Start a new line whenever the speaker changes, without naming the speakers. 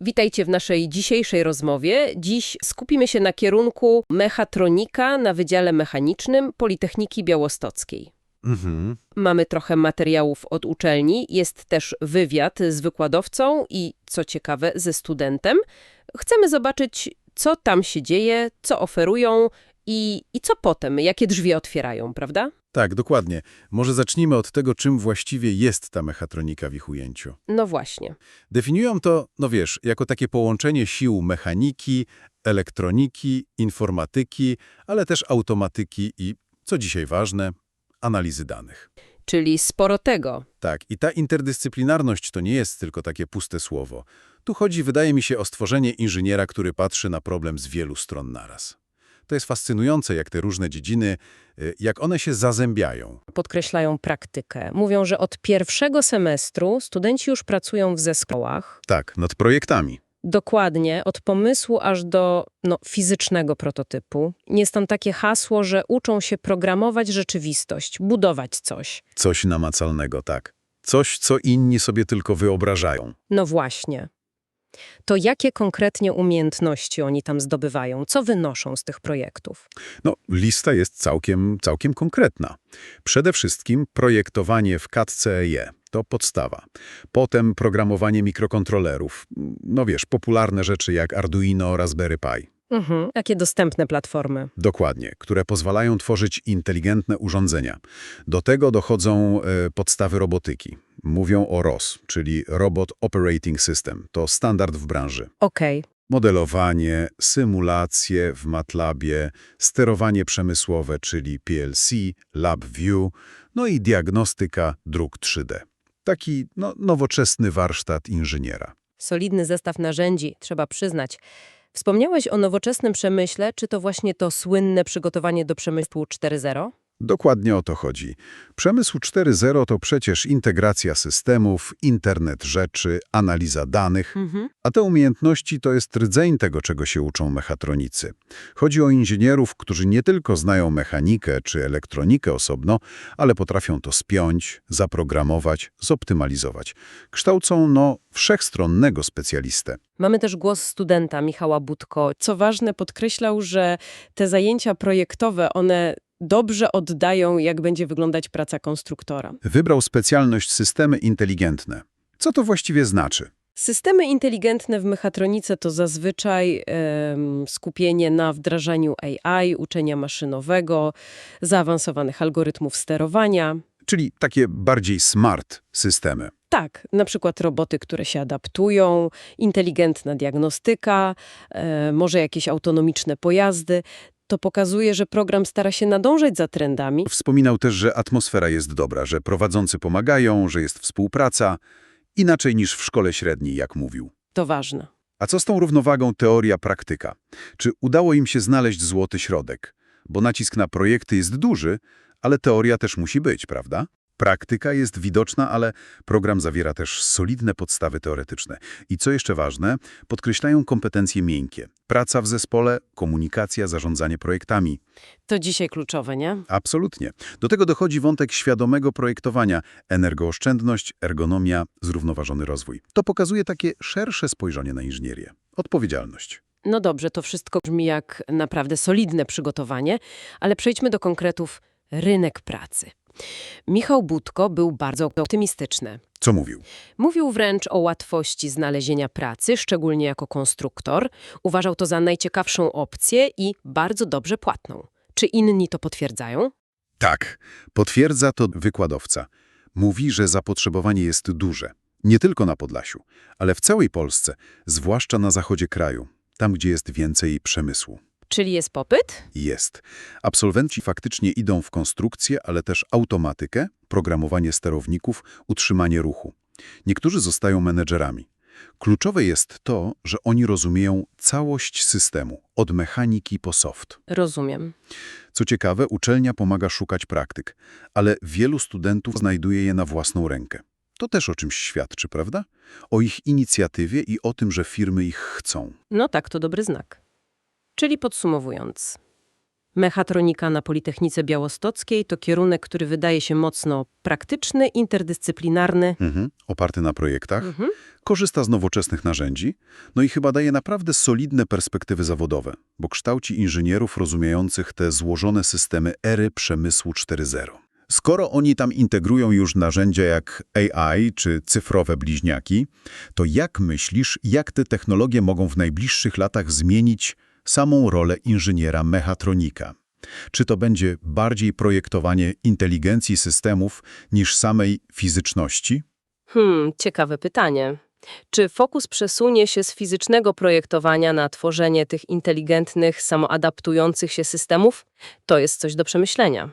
Witajcie w naszej dzisiejszej rozmowie. Dziś skupimy się na kierunku mechatronika na Wydziale Mechanicznym Politechniki Białostockiej.
Mhm.
Mamy trochę materiałów od uczelni, jest też wywiad z wykładowcą i, co ciekawe, ze studentem. Chcemy zobaczyć, co tam się dzieje, co oferują i, i co potem, jakie drzwi otwierają, prawda?
Tak, dokładnie. Może zacznijmy od tego, czym właściwie jest ta mechatronika w ich ujęciu.
No właśnie.
Definiują to, no wiesz, jako takie połączenie sił mechaniki, elektroniki, informatyki, ale też automatyki i, co dzisiaj ważne, analizy danych.
Czyli sporo tego.
Tak, i ta interdyscyplinarność to nie jest tylko takie puste słowo. Tu chodzi, wydaje mi się, o stworzenie inżyniera, który patrzy na problem z wielu stron naraz. To jest fascynujące, jak te różne dziedziny, y, jak one się zazębiają.
Podkreślają praktykę. Mówią, że od pierwszego semestru studenci już pracują w zespołach.
Tak, nad projektami.
Dokładnie, od pomysłu aż do no, fizycznego prototypu. Jest tam takie hasło, że uczą się programować rzeczywistość, budować coś.
Coś namacalnego, tak. Coś, co inni sobie tylko wyobrażają.
No właśnie. To jakie konkretnie umiejętności oni tam zdobywają? Co wynoszą z tych projektów?
No, lista jest całkiem, całkiem konkretna. Przede wszystkim projektowanie w CAD-CE to podstawa. Potem programowanie mikrokontrolerów. No wiesz, popularne rzeczy jak Arduino, Raspberry Pi.
Mhm. Jakie dostępne platformy?
Dokładnie, które pozwalają tworzyć inteligentne urządzenia. Do tego dochodzą e, podstawy robotyki. Mówią o ROS, czyli Robot Operating System. To standard w branży.
Okej.
Modelowanie, symulacje w MATLABie, sterowanie przemysłowe, czyli PLC, LabVIEW, no i diagnostyka dróg 3D. Taki no, nowoczesny warsztat inżyniera.
Solidny zestaw narzędzi, trzeba przyznać. Wspomniałeś o nowoczesnym przemyśle, czy to właśnie to słynne przygotowanie do przemysłu 4.0?
Dokładnie o to chodzi. Przemysł 4.0 to przecież integracja systemów, internet rzeczy, analiza danych,
Mhm.
a te umiejętności to jest rdzeń tego, czego się uczą mechatronicy. Chodzi o inżynierów, którzy nie tylko znają mechanikę czy elektronikę osobno, ale potrafią to spiąć, zaprogramować, zoptymalizować. Kształcą, no, wszechstronnego specjalistę.
Mamy też głos studenta Michała Budko. Co ważne, podkreślał, że te zajęcia projektowe, one dobrze oddają, jak będzie wyglądać praca konstruktora.
Wybrał specjalność systemy inteligentne. Co to właściwie znaczy?
Systemy inteligentne w mechatronice to zazwyczaj em, skupienie na wdrażaniu AI, uczenia maszynowego, zaawansowanych algorytmów sterowania.
Czyli takie bardziej smart systemy.
Tak, na przykład roboty, które się adaptują, inteligentna diagnostyka, e, może jakieś autonomiczne pojazdy. To pokazuje, że program stara się nadążać za trendami.
Wspominał też, że atmosfera jest dobra, że prowadzący pomagają, że jest współpraca, inaczej niż w szkole średniej, jak mówił.
To ważne.
A co z tą równowagą teoria-praktyka? Czy udało im się znaleźć złoty środek? Bo nacisk na projekty jest duży, ale teoria też musi być, prawda? Praktyka jest widoczna, ale program zawiera też solidne podstawy teoretyczne. I co jeszcze ważne, podkreślają kompetencje miękkie. Praca w zespole, komunikacja, zarządzanie projektami.
To dzisiaj kluczowe, nie?
Absolutnie. Do tego dochodzi wątek świadomego projektowania, energooszczędność, ergonomia, zrównoważony rozwój. To pokazuje takie szersze spojrzenie na inżynierię. Odpowiedzialność.
No dobrze, to wszystko brzmi jak naprawdę solidne przygotowanie, ale przejdźmy do konkretów rynek pracy. Michał Budko był bardzo optymistyczny.
Co mówił?
Mówił wręcz o łatwości znalezienia pracy, szczególnie jako konstruktor. Uważał to za najciekawszą opcję i bardzo dobrze płatną. Czy inni to potwierdzają?
Tak. Potwierdza to wykładowca. Mówi, że zapotrzebowanie jest duże. Nie tylko na Podlasiu, ale w całej Polsce, zwłaszcza na zachodzie kraju, tam gdzie jest więcej przemysłu.
Czyli jest popyt?
Jest. Absolwenci faktycznie idą w konstrukcję, ale też automatykę, programowanie sterowników, utrzymanie ruchu. Niektórzy zostają menedżerami. Kluczowe jest to, że oni rozumieją całość systemu, od mechaniki po soft.
Rozumiem.
Co ciekawe, uczelnia pomaga szukać praktyk, ale wielu studentów znajduje je na własną rękę. To też o czymś świadczy, prawda? O ich inicjatywie i o tym, że firmy ich chcą.
No tak, to dobry znak. Czyli podsumowując, Mechatronika na Politechnice Białostockiej to kierunek, który wydaje się mocno praktyczny, interdyscyplinarny.
Mhm. Oparty na projektach,
Mhm.
korzysta z nowoczesnych narzędzi, no i chyba daje naprawdę solidne perspektywy zawodowe, bo kształci inżynierów rozumiejących te złożone systemy ery przemysłu 4.0. Skoro oni tam integrują już narzędzia jak AI czy cyfrowe bliźniaki, to jak myślisz, jak te technologie mogą w najbliższych latach zmienić samą rolę inżyniera mechatronika? Czy to będzie bardziej projektowanie inteligencji systemów niż samej fizyczności?
Hmm, ciekawe pytanie. Czy fokus przesunie się z fizycznego projektowania na tworzenie tych inteligentnych, samoadaptujących się systemów? To jest coś do przemyślenia.